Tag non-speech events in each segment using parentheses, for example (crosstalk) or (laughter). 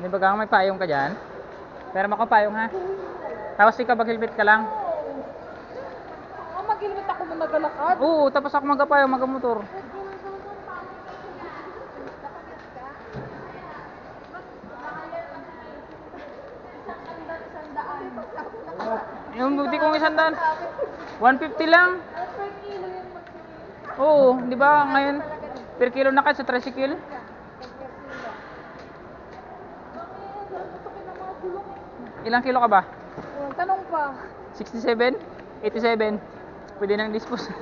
Di ba gang may payong ka dyan? Pero makapayong ha. Tapos ikaw mag-helmet ka lang. Ang mag-helmet ako na nagalakad. Oo, tapos ako magapayong, magamotor. Yung buti kong isang daan. 150 lang. Oo, di ba ngayon per kilo na kayo sa tricycle? Ilang kilo ka ba? Tanong pa. 67? 87? Pwede nang dispose. (laughs)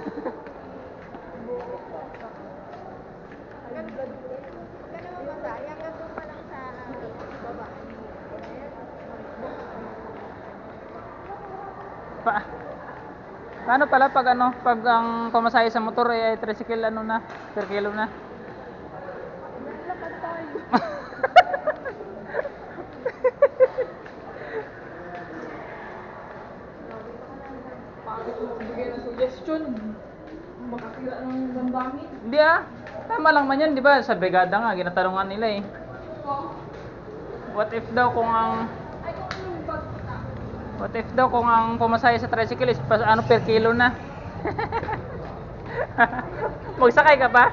pa Paano pala pag ano, pag ang pamasahe sa motor eh, ay tricycle ano na, per kilo na? Suggestion? Makakira ng damdamin. Hindi ah. Tama lang man yan, di ba? Sa brigada nga, ginatanungan nila eh. What if daw kung ang ay kung na. What if daw kung ang pumasahe sa tricycle is pa, ano per kilo na? (laughs) Magsakay ka pa?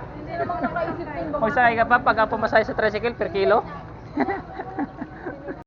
Magsakay ka pa pag ang pumasahe sa tricycle per kilo? (laughs)